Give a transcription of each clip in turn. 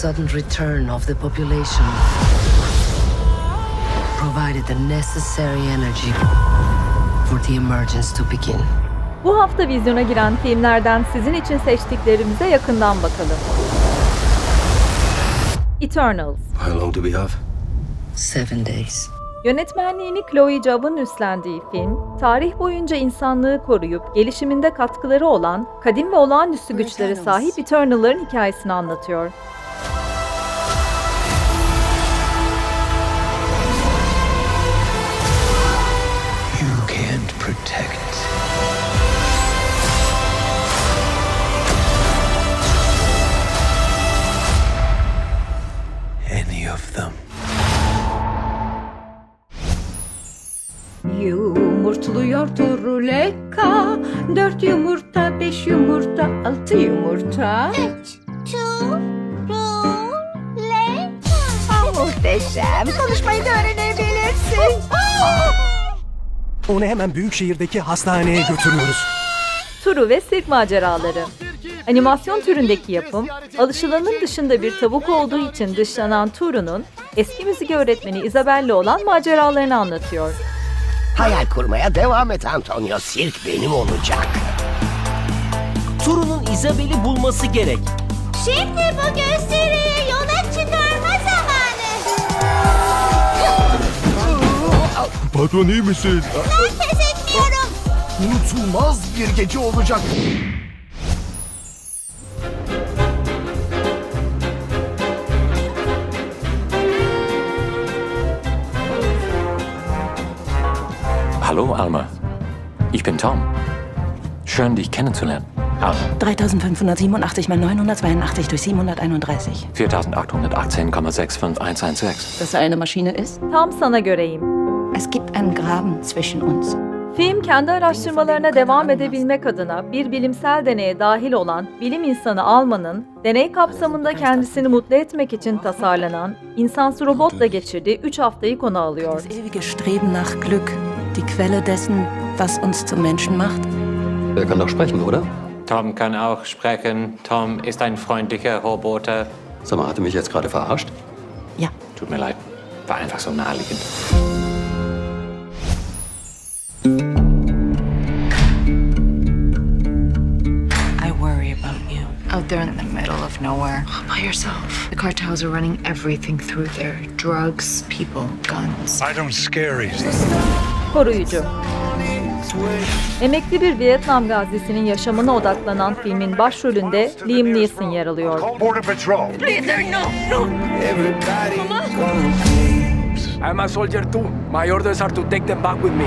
sudden return of the population provided the necessary energy for the emergence to begin. Bu hafta vizyona giren filmlerden sizin için seçtiklerimize yakından bakalım. Eternals How long do we have? Seven days. Yönetmenliğini Chloe Zhao'nun üstlendiği film, tarih boyunca insanlığı koruyup gelişiminde katkıları olan, kadim ve olağanüstü güçlere sahip Eternal'ların hikayesini anlatıyor. Of them. Yumurtluyor turuleka Dört yumurta, beş yumurta, altı yumurta Ah, Muhteşem. Konuşmayı da öğrenebilirsin. Onu hemen büyük şehirdeki hastaneye götürüyoruz. Turu ve sirk maceraları. Animasyon türündeki yapım, alışılanın dışında bir tavuk olduğu için dışlanan Turu'nun eski müzik öğretmeni Isabel'le olan maceralarını anlatıyor. Hayal kurmaya devam et Antonio. Sirk benim olacak. Turun'un Isabel'i bulması gerek. Şimdi bu gösteriyi yola çıkarma zamanı. Patron iyi misin? Ben pes etmiyorum. Unutulmaz bir gece olacak. Hallo Alma, ich bin Tom. Schön, dich kennenzulernen. Alma, 3587 mal 982 durch 731. 4818,65116. Dass er eine Maschine ist? Tam sana göreyim. Es gibt einen Graben zwischen uns. Film kendi araştırmalarına devam edebilmek adına bir bilimsel deneye dahil olan bilim insanı Alman'ın deney kapsamında kendisini mutlu etmek için tasarlanan insansı robotla geçirdiği 3 haftayı konu alıyor. Das ewige Streben nach Glück. Die Quelle dessen, was uns zum Menschen macht. Er kann doch sprechen, oder? Tom kann auch sprechen. Tom ist ein freundlicher Roboter. Sag mal, hat er mich jetzt gerade verarscht? Ja. Tut mir leid, war einfach so naheliegend. İn the middle of nowhere, all by yourself. The cartels are running everything through there drugs, people, guns. I don't scare easy. Koruyucu. Emekli bir Vietnam gazisinin yaşamına odaklanan filmin başrolünde Liam Neeson yer alıyor. Border Patrol. I'm a soldier too. My orders are to take them back with me.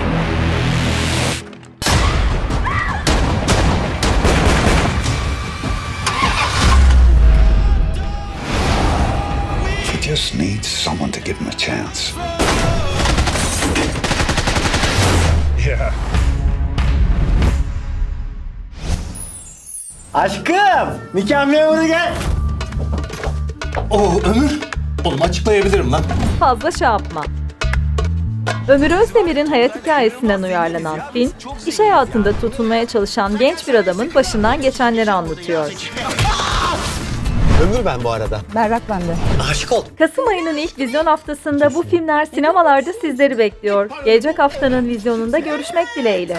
Just needs someone to give him a chance. Yeah. Aşkım! Nikah memuru gel. Oo Ömür. Oğlum açıklayabilirim lan. Fazla şey yapma. Ömür Özdemir'in hayat hikayesinden uyarlanan film, iş hayatında tutunmaya çalışan genç bir adamın başından geçenleri anlatıyor. Ömür ben bu arada. Berrak bende. Aşık oldum. Kasım ayının ilk vizyon haftasında bu filmler sinemalarda sizleri bekliyor. Gelecek haftanın vizyonunda görüşmek dileğiyle.